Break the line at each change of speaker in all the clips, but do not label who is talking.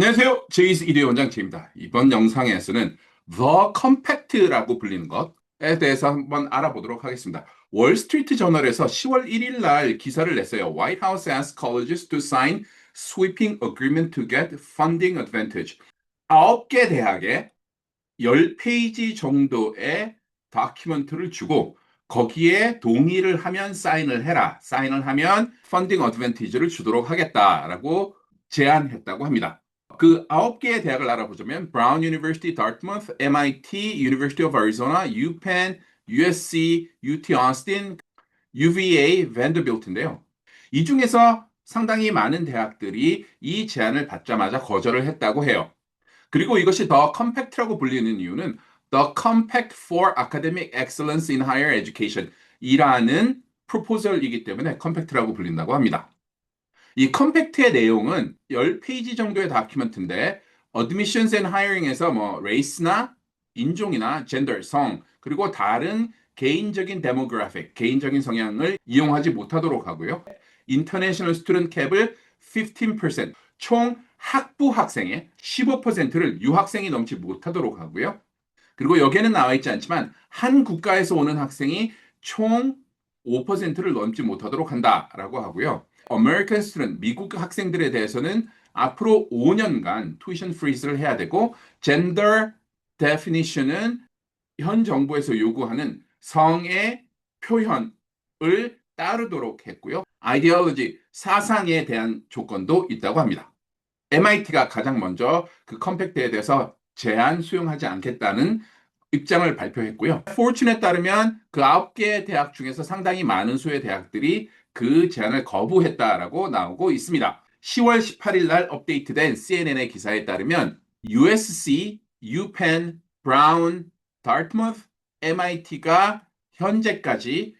안녕하세요. 제이스 이대 원장체입니다. 이번 영상에서는 The Compact라고 불리는 것에 대해서 한번 알아보도록 하겠습니다. 월스트리트 저널에서 10월 1일 날 기사를 냈어요. White House asks colleges to sign sweeping agreement to get funding advantage. 9개 대학에 10페이지 정도의 다큐멘트를 주고 거기에 동의를 하면 사인을 해라. 사인을 하면 펀딩 어드밴티지를 주도록 하겠다라고 제안했다고 합니다. 그 아홉 개의 대학을 알아보자면 브라운 유니버시티, 다트무스, MIT, University of Arizona, UPenn, USC, UT Austin, UVA, Vanderbilt인데요. 이 중에서 상당히 많은 대학들이 이 제안을 받자마자 거절을 했다고 해요. 그리고 이것이 더 컴팩트라고 불리는 이유는 The Compact for Academic Excellence in Higher Education 이라는 프로포절이기 때문에 컴팩트라고 불린다고 합니다. 이 컴팩트의 내용은 10페이지 정도의 다큐멘트인데 Admissions and Hiring에서 뭐 레이스나 인종이나 젠더, 성 그리고 다른 개인적인 데모그래픽, 개인적인 성향을 이용하지 못하도록 하고요. International Student Cap을 15%, 총 학부 학생의 15%를 유학생이 넘지 못하도록 하고요. 그리고 여기에는 나와 있지 않지만 한 국가에서 오는 학생이 총 5%를 넘지 못하도록 한다라고 하고요. American student, 미국 학생들에 대해서는 앞으로 5년간 tuition freeze를 해야 되고 gender definition은 현 정부에서 요구하는 성의 표현을 따르도록 했고요. ideology, 사상에 대한 조건도 있다고 합니다. MIT가 가장 먼저 그 컴팩트에 대해서 제한 수용하지 않겠다는 입장을 발표했고요. 포춘에 따르면 그 아홉 개 대학 중에서 상당히 많은 수의 대학들이 그 제안을 거부했다라고 나오고 있습니다. 10월 18일 날 업데이트된 CNN의 기사에 따르면 USC, UPenn, Brown, Dartmouth, MIT가 현재까지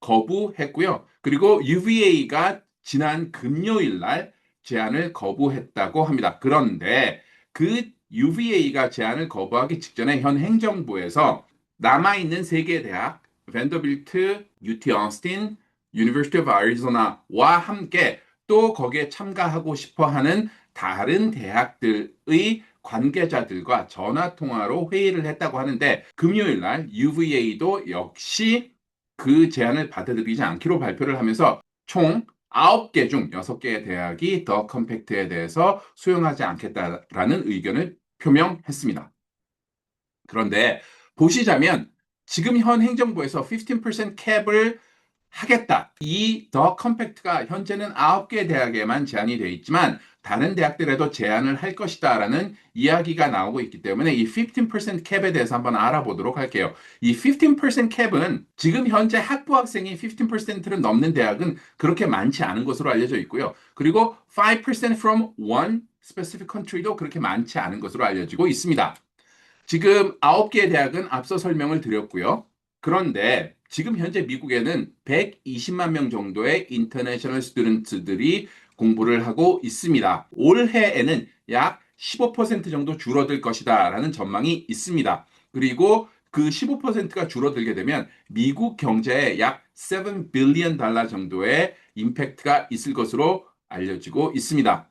거부했고요. 그리고 UVA가 지난 금요일 날 제안을 거부했다고 합니다. 그런데 그 UVA가 제안을 거부하기 직전에 현 행정부에서 남아있는 세개 대학, 밴더빌트, UT 어스틴, University of Arizona와 함께 또 거기에 참가하고 싶어 하는 다른 대학들의 관계자들과 전화 통화로 회의를 했다고 하는데 금요일 날 UVA도 역시 그 제안을 받아들이지 않기로 발표를 하면서 총 9개 중 6개의 대학이 더 컴팩트에 대해서 수용하지 않겠다라는 의견을 표명했습니다. 그런데 보시자면 지금 현 행정부에서 15% 캡을 하겠다. 이 더 컴팩트가 현재는 9개 대학에만 제한이 되어 있지만 다른 대학들에도 제한을 할 것이다 라는 이야기가 나오고 있기 때문에 이 15% 캡에 대해서 한번 알아보도록 할게요. 이 15% 캡은 지금 현재 학부 학생이 15%를 넘는 대학은 그렇게 많지 않은 것으로 알려져 있고요. 그리고 5% from one specific country도 그렇게 많지 않은 것으로 알려지고 있습니다. 지금 9개의 대학은 앞서 설명을 드렸고요. 그런데 지금 현재 미국에는 120만 명 정도의 인터내셔널 스튜던트들이 공부를 하고 있습니다. 올해에는 약 15% 정도 줄어들 것이다 라는 전망이 있습니다. 그리고 그 15%가 줄어들게 되면 미국 경제에 약 7 빌리언 달러 정도의 임팩트가 있을 것으로 알려지고 있습니다.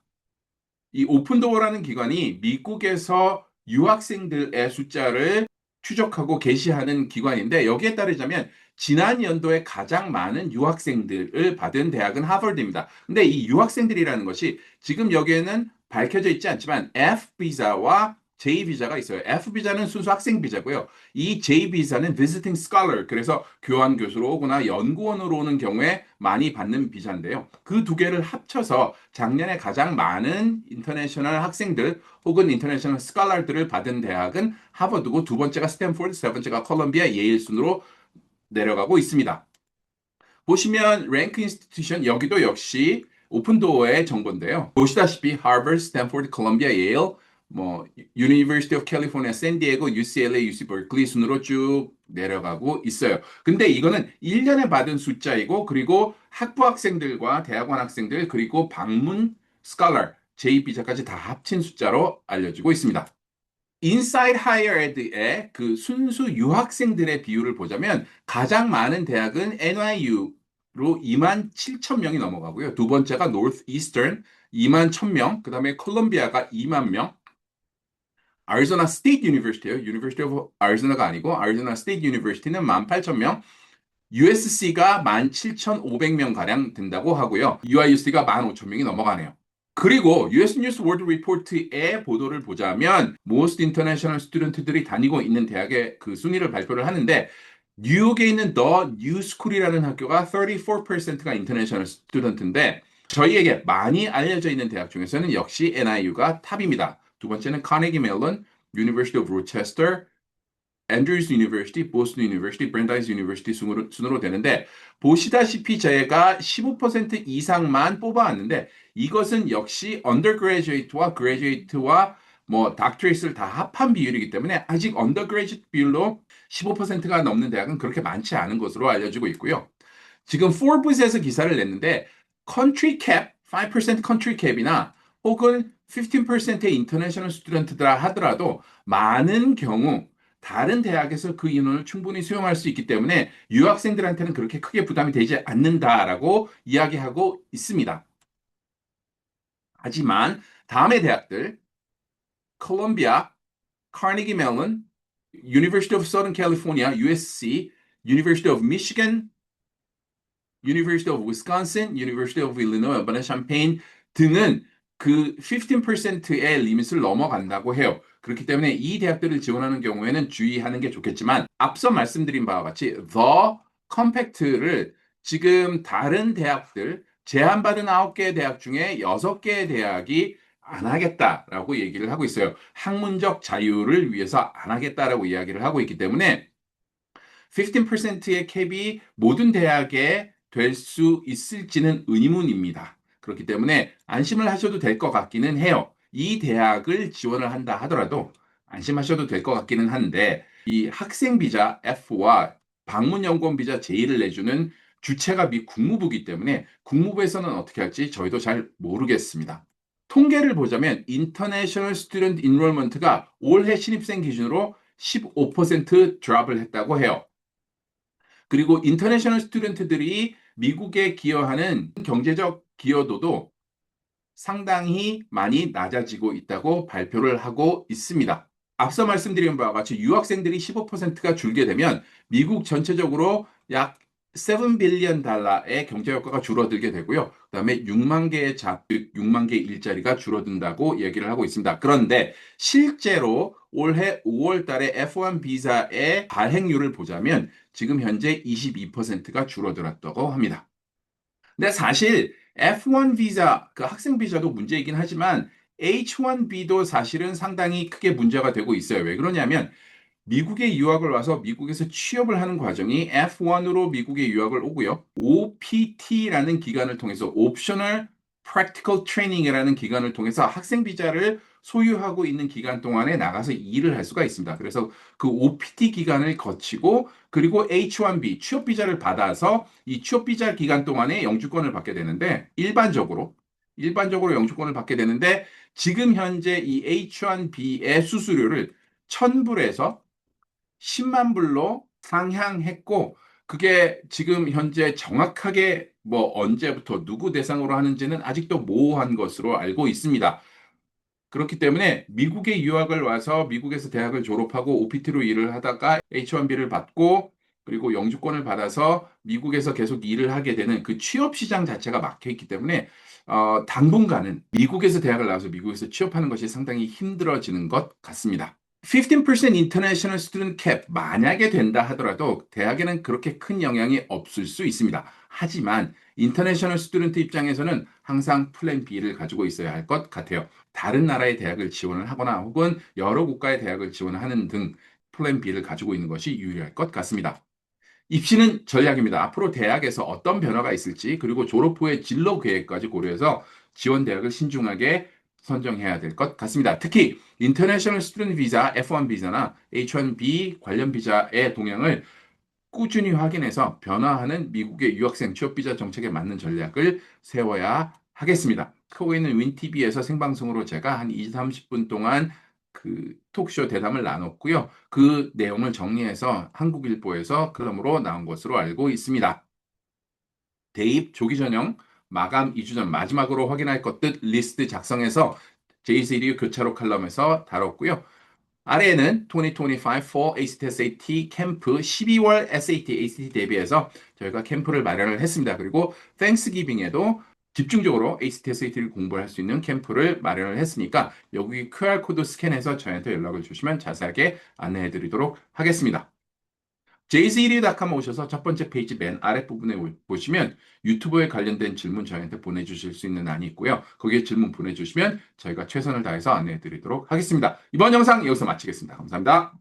이 오픈도어라는 기관이 미국에서 유학생들의 숫자를 추적하고 게시하는 기관인데 여기에 따르자면 지난 연도에 가장 많은 유학생들을 받은 대학은 하버드입니다. 근데 이 유학생들이라는 것이 지금 여기에는 밝혀져 있지 않지만 F 비자와 J 비자가 있어요. F 비자는 순수 학생 비자고요. 이 J 비자는 visiting scholar 그래서 교환 교수로 오거나 연구원으로 오는 경우에 많이 받는 비자인데요. 그 두 개를 합쳐서 작년에 가장 많은 인터내셔널 학생들 혹은 인터내셔널 스칼러들을 받은 대학은 하버드고 두 번째가 스탠포드, 세 번째가 콜롬비아, 예일 순으로 내려가고 있습니다. 보시면 랭크 인스티튜션 여기도 역시 오픈도어의 정보인데요. 보시다시피 하버드, 스탠포드, 콜롬비아, 예일, 뭐 University of California, 샌디에고, UCLA, UC Berkeley 순으로 쭉 내려가고 있어요. 근데 이거는 1년에 받은 숫자이고 그리고 학부 학생들과 대학원 학생들 그리고 방문 스칼러 J 비자까지 다 합친 숫자로 알려지고 있습니다. 인사이드 하이어 에드의 그 순수 유학생들의 비율을 보자면 가장 많은 대학은 NYU로 2만 7천 명이 넘어가고요. 두 번째가 Northeastern 2만 1000명, 그 다음에 콜롬비아가 2만 명, 아리조나 스테이트 유니버시티예요. 유니버시티 오브 아리조나가 아니고 아리조나 스테이트 유니버시티는 18,000명, USC가 17,500명 가량 된다고 하고요. UIUC가 15,000명이 넘어가네요. 그리고 US News World Report의 보도를 보자면 most international student들이 다니고 있는 대학의 그 순위를 발표를 하는데 뉴욕에 있는 New School이라는 학교가 34%가 international student인데 저희에게 많이 알려져 있는 대학 중에서는 역시 NIU가 탑입니다. 두 번째는 카네기 멜론, University of Rochester, Andrews University, Boston University, Brandeis University 순으로, 순으로 되는데 보시다시피 저희가 15% 이상만 뽑아왔는데 이것은 역시 undergraduate와 graduate와 뭐 doctorate를 다 합한 비율이기 때문에 아직 undergraduate 비율로 15%가 넘는 대학은 그렇게 많지 않은 것으로 알려지고 있고요. 지금 Forbes에서 기사를 냈는데 country cap, 5% country cap이나 혹은 15%의 international student들라 하더라도 많은 경우 다른 대학에서 그 인원을 충분히 수용할 수 있기 때문에 유학생들한테는 그렇게 크게 부담이 되지 않는다라고 이야기하고 있습니다. 하지만 다음의 대학들 콜롬비아, 카네기 멜론, University of Southern California, USC, University of Michigan, University of Wisconsin, University of Illinois, Urbana-Champaign 등은 그 15%의 리밋을 넘어간다고 해요. 그렇기 때문에 이 대학들을 지원하는 경우에는 주의하는 게 좋겠지만 앞서 말씀드린 바와 같이 The Compact를 지금 다른 대학들 제한받은 9개의 대학 중에 6개의 대학이 안 하겠다라고 얘기를 하고 있어요. 학문적 자유를 위해서 안 하겠다라고 이야기를 하고 있기 때문에 15%의 캡이 모든 대학에 될 수 있을지는 의문입니다. 그렇기 때문에 안심을 하셔도 될 것 같기는 해요. 이 대학을 지원을 한다 하더라도 안심하셔도 될 것 같기는 한데 이 학생 비자 F와 방문 연구원 비자 J를 내주는 주체가 미 국무부이기 때문에 국무부에서는 어떻게 할지 저희도 잘 모르겠습니다. 통계를 보자면 International Student Enrollment가 올해 신입생 기준으로 15% 드랍을 했다고 해요. 그리고 인터내셔널 스튜던트들이 미국에 기여하는 경제적 기여도도 상당히 많이 낮아지고 있다고 발표를 하고 있습니다. 앞서 말씀드린 바와 같이 유학생들이 15%가 줄게 되면 미국 전체적으로 약 7 빌리언 달러의 경제 효과가 줄어들게 되고요. 그다음에 6만 개의 잡, 6만 개의 일자리가 줄어든다고 얘기를 하고 있습니다. 그런데 실제로 올해 5월 달에 F1 비자의 발행률을 보자면 지금 현재 22%가 줄어들었다고 합니다. 근데 사실 F1 비자, 그 학생 비자도 문제이긴 하지만 H1B도 사실은 상당히 크게 문제가 되고 있어요. 왜 그러냐면 미국에 유학을 와서 미국에서 취업을 하는 과정이 F1으로 미국에 유학을 오고요. OPT라는 기간을 통해서 Optional Practical Training이라는 기간을 통해서 학생 비자를 소유하고 있는 기간 동안에 나가서 일을 할 수가 있습니다. 그래서 그 OPT 기간을 거치고 그리고 H1B 취업 비자를 받아서 이 취업 비자 기간 동안에 영주권을 받게 되는데 일반적으로 일반적으로 영주권을 받게 되는데 지금 현재 이 H1B의 수수료를 1000불에서 10만 불로 상향했고 그게 지금 현재 정확하게 뭐 언제부터 누구 대상으로 하는지는 아직도 모호한 것으로 알고 있습니다. 그렇기 때문에 미국에 유학을 와서 미국에서 대학을 졸업하고 OPT로 일을 하다가 H1B를 받고 그리고 영주권을 받아서 미국에서 계속 일을 하게 되는 그 취업 시장 자체가 막혀 있기 때문에 어, 당분간은 미국에서 대학을 나와서 미국에서 취업하는 것이 상당히 힘들어지는 것 같습니다. 15% international student cap 만약에 된다 하더라도 대학에는 그렇게 큰 영향이 없을 수 있습니다. 하지만 인터내셔널 스튜던트 입장에서는 항상 플랜 B를 가지고 있어야 할 것 같아요. 다른 나라의 대학을 지원을 하거나 혹은 여러 국가의 대학을 지원하는 등 플랜 B를 가지고 있는 것이 유리할 것 같습니다. 입시는 전략입니다. 앞으로 대학에서 어떤 변화가 있을지 그리고 졸업 후의 진로 계획까지 고려해서 지원 대학을 신중하게 선정해야 될 것 같습니다. 특히 인터내셔널 스튜던트 비자, F1 비자나 H1B 관련 비자의 동향을 꾸준히 확인해서 변화하는 미국의 유학생 취업 비자 정책에 맞는 전략을 세워야 하겠습니다. 크고 있는 윈TV에서 생방송으로 제가 한 20, 30분 동안 그 톡쇼 대담을 나눴고요. 그 내용을 정리해서 한국일보에서 클럼으로 나온 것으로 알고 있습니다. 대입 조기 전형 마감 2주 전 마지막으로 확인할 것들 리스트 작성해서 J3 교차로 칼럼에서 다뤘고요. 아래에는 2025 for ACT SAT 캠프 12월 SAT ACT 대비해서 저희가 캠프를 마련을 했습니다. 그리고 땡스기빙에도 집중적으로 ACT SAT를 공부할 수 있는 캠프를 마련을 했으니까 여기 QR코드 스캔해서 저희한테 연락을 주시면 자세하게 안내해 드리도록 하겠습니다. jc1.com 오셔서 첫 번째 페이지 맨 아랫부분에 오- 보시면 유튜브에 관련된 질문 저희한테 보내주실 수 있는 안이 있고요. 거기에 질문 보내주시면 저희가 최선을 다해서 안내해 드리도록 하겠습니다. 이번 영상 여기서 마치겠습니다. 감사합니다.